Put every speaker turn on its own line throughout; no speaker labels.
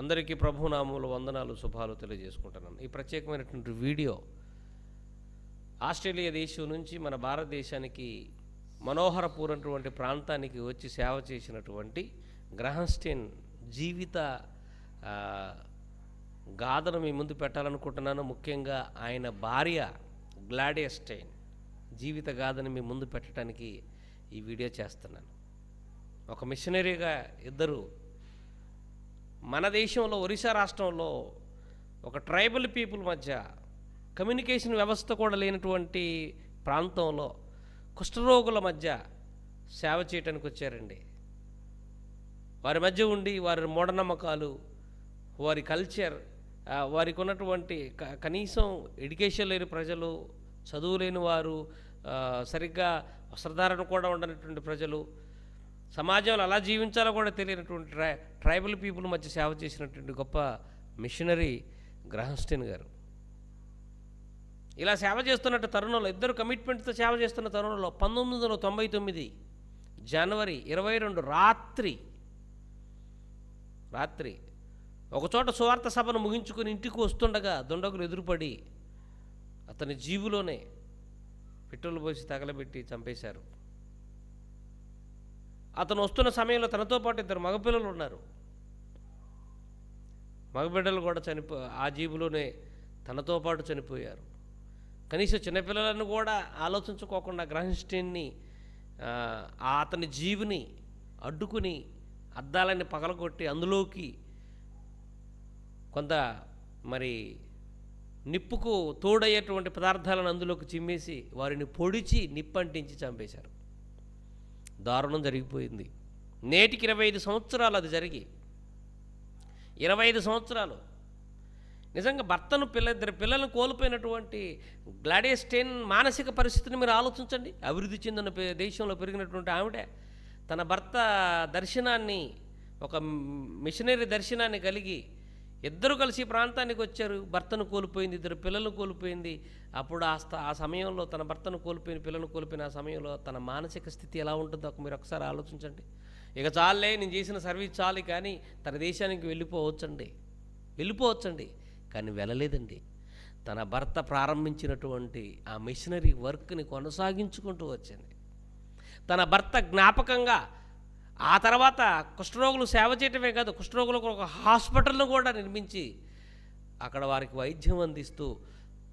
అందరికీ ప్రభునామములు వందనాలు శుభాలు తెలియజేసుకుంటున్నాను. ఈ ప్రత్యేకమైనటువంటి వీడియో ఆస్ట్రేలియా దేశం నుంచి మన భారతదేశానికి మనోహరపూరటువంటి ప్రాంతానికి వచ్చి సేవ చేసినటువంటి గ్రహన్స్టైన్ జీవిత గాథను మీ ముందు పెట్టాలనుకుంటున్నాను. ముఖ్యంగా ఆయన భార్య గ్లాడియస్టైన్ జీవిత గాథని మీ ముందు పెట్టడానికి ఈ వీడియో చేస్తున్నాను. ఒక మిషనరీగా ఇద్దరు మన దేశంలో ఒరిస్సా రాష్ట్రంలో ఒక ట్రైబల్ పీపుల్ మధ్య కమ్యూనికేషన్ వ్యవస్థ కూడా లేనటువంటి ప్రాంతంలో కుష్ఠరోగుల మధ్య సేవ చేయటానికి వచ్చారండి. వారి మధ్య ఉండి వారి మూఢనమ్మకాలు వారి కల్చర్ వారికి ఉన్నటువంటి క- కనీసం ఎడ్యుకేషన్ లేని ప్రజలు చదువు లేని వారు సరిగ్గా వస్త్రధారణ కూడా ఉండనటువంటి ప్రజలు సమాజంలో అలా జీవించాలో కూడా తెలియనటువంటి ట్రై ట్రైబల్ పీపుల్ మధ్య సేవ చేసినటువంటి గొప్ప మిషనరీ గ్రహస్టిన్ గారు. ఇలా సేవ చేస్తున్నట్టు తరుణంలో ఇద్దరు కమిట్మెంట్తో సేవ చేస్తున్న తరుణంలో పంతొమ్మిది వందల తొంభై తొమ్మిది జనవరి ఇరవై రెండు రాత్రి రాత్రి ఒకచోట సువార్త సభను ముగించుకుని ఇంటికి వస్తుండగా దుండగులు ఎదురుపడి అతని జీబులోనే పెట్రోల్ పోసి తగలబెట్టి చంపేశారు. అతను వస్తున్న సమయంలో తనతో పాటు ఇద్దరు మగపిల్లలు ఉన్నారు. మగబిడ్డలు కూడా చనిపో ఆ జీబులోనే తనతో పాటు చనిపోయారు. కనీసం చిన్నపిల్లలను కూడా ఆలోచించుకోకుండా గ్రహస్టైన్ని ఆ, అతని జీవుని అడ్డుకుని అద్దాలని పగలగొట్టి అందులోకి కొంత మరి నిప్పుకు తోడయ్యేటువంటి పదార్థాలను అందులోకి చిమ్మేసి వారిని పొడిచి నిప్పంటించి చంపేశారు. దారుణం జరిగిపోయింది. నేటికి ఇరవై ఐదు సంవత్సరాలు అది జరిగి ఇరవై ఐదు సంవత్సరాలు. నిజంగా భర్తను పిల్ల ఇద్దరు పిల్లలను కోల్పోయినటువంటి గ్లాడియస్టైన్ మానసిక పరిస్థితిని మీరు ఆలోచించండి. అభివృద్ధి చెందిన దేశంలో పెరిగినటువంటి ఆవిడ తన భర్త దర్శనాన్ని ఒక మిషనరీ దర్శనాన్ని కలిగి ఇద్దరు కలిసి ప్రాంతానికి వచ్చారు. భర్తను కోల్పోయింది ఇద్దరు పిల్లలను కోల్పోయింది. అప్పుడు ఆ ఆ సమయంలో తన భర్తను కోల్పోయిన పిల్లలను కోల్పోయిన ఆ సమయంలో తన మానసిక స్థితి ఎలా ఉంటుందో మీరు ఒకసారి ఆలోచించండి. ఇక చాలే నేను చేసిన సర్వీస్ చాలు కానీ తన దేశానికి వెళ్ళిపోవచ్చండి. వెళ్ళిపోవచ్చండి. కానీ వెళ్ళలేదండి. తన భర్త ప్రారంభించినటువంటి ఆ మిషనరీ వర్క్ని కొనసాగించుకుంటూ వచ్చింది. తన భర్త జ్ఞాపకంగా ఆ తర్వాత కుష్ఠరోగులు సేవ చేయటమే కాదు కుష్ఠరోగులకు ఒక హాస్పిటల్ను కూడా నిర్మించి అక్కడ వారికి వైద్యం అందిస్తూ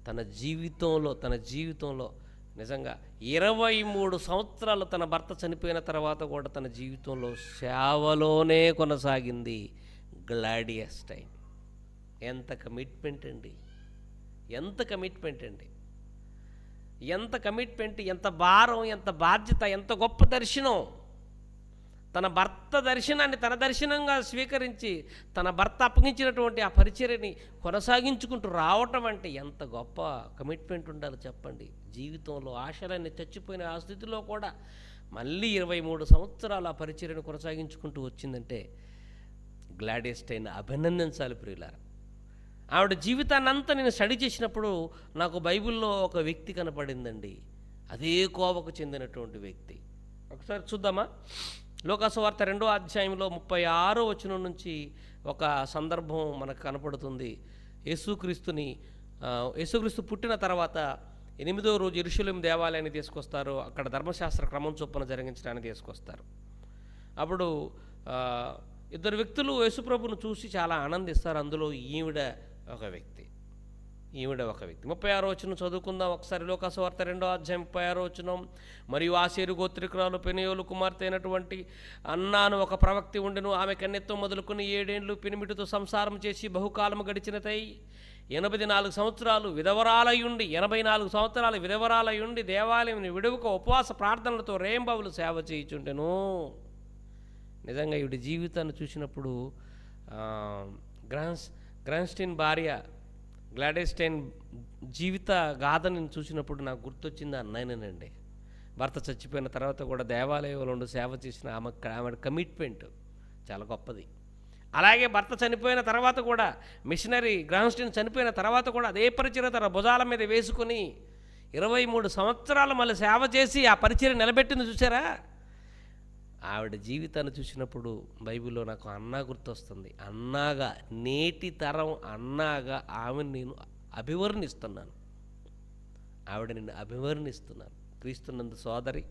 తన జీవితంలో తన జీవితంలో నిజంగా ఇరవై మూడు సంవత్సరాలు తన భర్త చనిపోయిన తర్వాత కూడా తన జీవితంలో సేవలోనే కొనసాగింది గ్లాడియస్ టైం. ఎంత కమిట్మెంట్ అండి. ఎంత కమిట్మెంట్ అండి. ఎంత కమిట్మెంట్ ఎంత భారం ఎంత బాధ్యత ఎంత గొప్ప దర్శనం తన భర్త దర్శనాన్ని తన దర్శనంగా స్వీకరించి తన భర్త అప్పగించినటువంటి ఆ పరిచర్యని కొనసాగించుకుంటూ రావటం అంటే ఎంత గొప్ప కమిట్మెంట్ ఉండాలో చెప్పండి. జీవితంలో ఆశలన్నీ చచ్చిపోయిన ఆ స్థితిలో కూడా మళ్ళీ ఇరవై మూడు సంవత్సరాలు ఆ పరిచర్యను కొనసాగించుకుంటూ వచ్చిందంటే గ్లాడియస్టైన్ అభినందించాలి ప్రియులారా. ఆవిడ జీవితాన్నంతా నేను స్టడీ చేసినప్పుడు నాకు బైబిల్లో ఒక వ్యక్తి కనపడిందండి. అదే కోవకు చెందినటువంటి వ్యక్తి. ఒకసారి చూద్దామా? లోకాసువార్త రెండో అధ్యాయంలో ముప్పై ఆరో వచనం నుంచి ఒక సందర్భం మనకు కనపడుతుంది. యేసుక్రీస్తుని యేసుక్రీస్తు పుట్టిన తర్వాత ఎనిమిదో రోజు ఎరుషులేం దేవాలయాన్ని తీసుకొస్తారు. అక్కడ ధర్మశాస్త్ర క్రమం చొప్పున జరిగించడానికి తీసుకొస్తారు. అప్పుడు ఇద్దరు వ్యక్తులు యేసుప్రభును చూసి చాలా ఆనందిస్తారు. అందులో ఈవిడ ఒక వ్యక్తి. ఈవిడ ఒక వ్యక్తి. ముప్పై ఆరో వచ్చిన చదువుకుందాం. ఒకసారి లోకసువార్త రెండో అధ్యాయం ముప్పై ఆరో వచ్చిన మరియు ఆశీరు గోత్రికురాలు పెనియోలు కుమార్తె అయినటువంటి అన్నాను ఒక ప్రవక్తి ఉండెను. ఆమె కన్నెత్తం మొదలుకుని ఏడేండ్లు పినిమిటితో సంసారం చేసి బహుకాలము గడిచినతై ఎనభై నాలుగు సంవత్సరాలు విధవరాలయుండి ఎనభై నాలుగు సంవత్సరాలు విధవరాలయుండి దేవాలయం విడువక ఉపవాస ప్రార్థనలతో రేంబాబులు సేవ చేయుచుండెను. నిజంగా ఈవిడ జీవితాన్ని చూసినప్పుడు ఆ, గ్రాన్స్ భార్య గ్లాడెస్టైన్ జీవిత గాథని చూసినప్పుడు నాకు గుర్తొచ్చింది అన్నయ్యనండి. భర్త చచ్చిపోయిన తర్వాత కూడా దేవాలయంలో ఉండి సేవ చేసిన ఆమె ఆమె కమిట్మెంట్ చాలా గొప్పది. అలాగే భర్త చనిపోయిన తర్వాత కూడా మిషనరీ గ్రాన్స్టైన్ చనిపోయిన తర్వాత కూడా అదే పరిచయం తన భుజాల మీద వేసుకుని ఇరవై మూడు సంవత్సరాలు మళ్ళీ సేవ చేసి ఆ పరిచయం నిలబెట్టింది చూసారా ఆవిడ జీవితాన్ని చూసినప్పుడు బైబిల్లో నాకు అన్నా గుర్తొస్తుంది. అన్నాగా నేటి తరం అన్నాగా ఆమెను నేను అభివర్ణిస్తున్నాను. ఆవిడ నిన్ను అభివర్ణిస్తున్నాను. క్రీస్తునందు సోదరి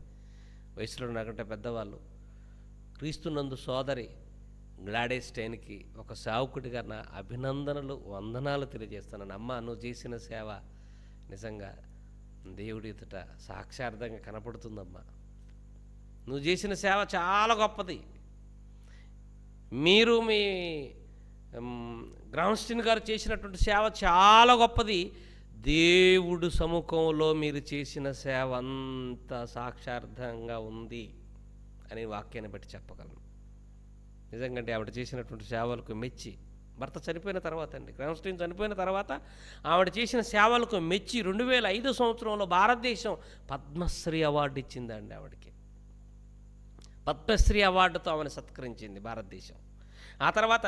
వయసులో నాకంటే పెద్దవాళ్ళు. క్రీస్తునందు సోదరి గ్లాడేస్ టైన్కి ఒక సావుకుడిగా నా అభినందనలు వందనాలు తెలియజేస్తున్నాను. అమ్మ నువ్వు చేసిన సేవ నిజంగా దేవుడి ఎదుట సాక్షార్థంగా కనపడుతుందమ్మా. నువ్వు చేసిన సేవ చాలా గొప్పది. మీరు మీ గ్రామ్స్టిన్ గారు చేసినటువంటి సేవ చాలా గొప్పది. దేవుడు సముఖంలో మీరు చేసిన సేవ అంత సాక్షార్థంగా ఉంది అని వాక్యాన్ని బట్టి చెప్పగలను. నిజంగా ఆవిడ చేసినటువంటి సేవలకు మెచ్చి భర్త చనిపోయిన తర్వాత అండి గ్రామ్స్టీన్ చనిపోయిన తర్వాత ఆవిడ చేసిన సేవలకు మెచ్చి రెండు వేల ఐదు సంవత్సరంలో భారతదేశం పద్మశ్రీ అవార్డు ఇచ్చిందండి ఆవిడకి. పద్మశ్రీ అవార్డుతో ఆమెను సత్కరించింది భారతదేశం. ఆ తర్వాత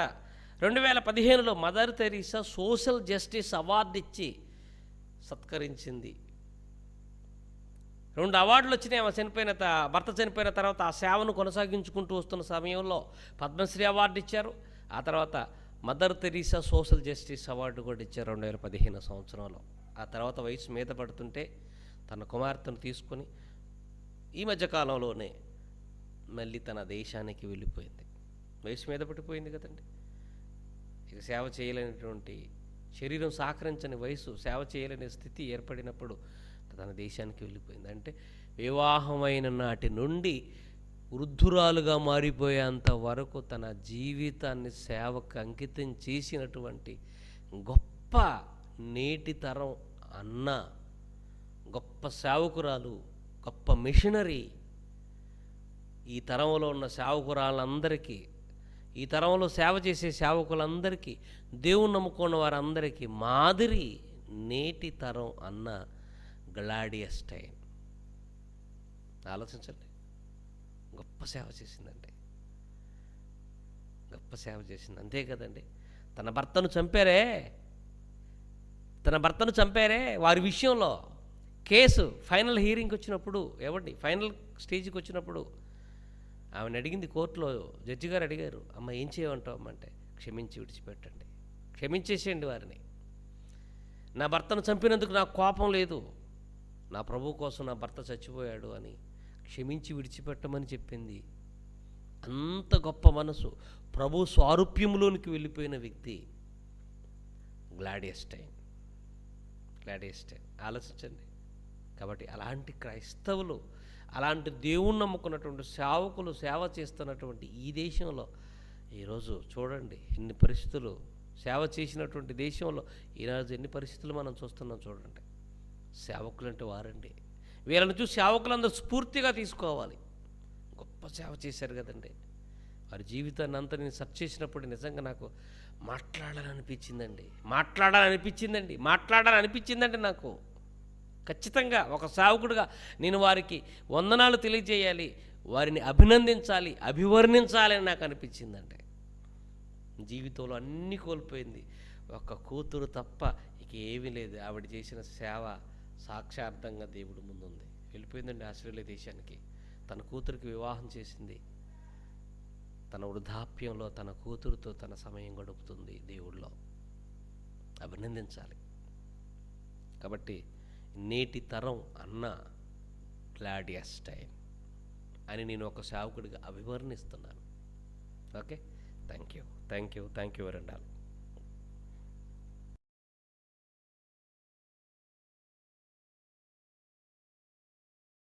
రెండు వేల పదిహేనులో Mother Teresa social justice award ఇచ్చి సత్కరించింది. రెండు అవార్డులు వచ్చినాయి. ఆమె చనిపోయిన త- భర్త చనిపోయిన తర్వాత ఆ సేవను కొనసాగించుకుంటూ వస్తున్న సమయంలో పద్మశ్రీ అవార్డు ఇచ్చారు. ఆ తర్వాత Mother Teresa social justice award కూడా ఇచ్చారు రెండు వేల పదిహేను సంవత్సరంలో. ఆ తర్వాత వయసు మీద పడుతుంటే తన కుమార్తెను తీసుకొని ఈ మధ్య కాలంలోనే మళ్ళీ తన దేశానికి వెళ్ళిపోయింది. వయసు మీద పడిపోయింది కదండి. ఇక సేవ చేయలేనటువంటి శరీరం సహకరించని వయసు సేవ చేయలేని స్థితి ఏర్పడినప్పుడు తన దేశానికి వెళ్ళిపోయింది. అంటే వివాహమైన నాటి నుండి వృద్ధురాలుగా మారిపోయేంత వరకు తన జీవితాన్ని సేవకు అంకితం చేసినటువంటి గొప్ప నేటి తరం అన్న గొప్ప సేవకురాలు గొప్ప మిషనరీ ఈ తరంలో ఉన్న సేవకురాలందరికీ ఈ తరంలో సేవ చేసే సేవకులందరికీ దేవుని నమ్ముకున్న వారందరికీ మాదిరి నేటి తరం అన్న గ్లాడియస్ టైం. ఆలోచించండి. గొప్ప సేవ చేసిందండి. గొప్ప సేవ చేసింది. అంతే కదండి. తన భర్తను చంపారే. తన భర్తను చంపారే వారి విషయంలో. కేసు ఫైనల్ హీరింగ్కి వచ్చినప్పుడు ఎవరిని? ఫైనల్ స్టేజ్కి వచ్చినప్పుడు ఆమెను అడిగింది కోర్టులో జడ్జి గారు అడిగారు అమ్మ ఏం చేయమంటావు? అమ్మ అంటే క్షమించి విడిచిపెట్టండి. క్షమించేసేయండి వారిని. నా భర్తను చంపినందుకు నాకు కోపం లేదు. నా ప్రభు కోసం నా భర్త చచ్చిపోయాడు అని క్షమించి విడిచిపెట్టమని చెప్పింది. అంత గొప్ప మనసు ప్రభు స్వారూప్యంలోనికి వెళ్ళిపోయిన వ్యక్తి గ్లాడియస్టైన్ గ్లాడియస్టైన్ ఆలోచించండి. కాబట్టి అలాంటి క్రైస్తవులు అలాంటి దేవుణ్ణి నమ్ముకున్నటువంటి సేవకులు సేవ చేస్తున్నటువంటి ఈ దేశంలో ఈరోజు చూడండి ఎన్ని పరిస్థితులు సేవ చేసినటువంటి దేశంలో ఈరోజు ఎన్ని పరిస్థితులు మనం చూస్తున్నాం చూడండి. సేవకులు అంటే వారండి. వీళ్ళని చూసి సేవకులందరూ స్ఫూర్తిగా తీసుకోవాలి. గొప్ప సేవ చేశారు కదండి. వారి జీవితాన్ని అంతా నేను సెర్చ్ చేసినప్పుడు నిజంగా నాకు మాట్లాడాలనిపించిందండి. మాట్లాడాలనిపించిందండి. మాట్లాడాలనిపించిందండి నాకు. ఖచ్చితంగా ఒక సావకుడుగా నేను వారికి వందనాలు తెలియజేయాలి వారిని అభినందించాలి అభివర్ణించాలని నాకు అనిపించిందంటే. జీవితంలో అన్నీ కోల్పోయింది. ఒక కూతురు తప్ప ఇక ఏమీ లేదు. ఆవిడ చేసిన సేవ సాక్షార్థంగా దేవుడు ముందుంది. వెళ్ళిపోయిందండి ఆస్ట్రేలియా దేశానికి. తన కూతురికి వివాహం చేసింది. తన వృద్ధాప్యంలో తన కూతురుతో తన సమయం గడుపుతుంది దేవుళ్ళో అభినందించాలి. కాబట్టి నేటి తరం అన్న గ్లాడియస్ టైం అని నేను ఒక సేవకుడిగా అభివర్ణిస్తున్నాను. Okay? Thank you thank you thank you వరండాలు.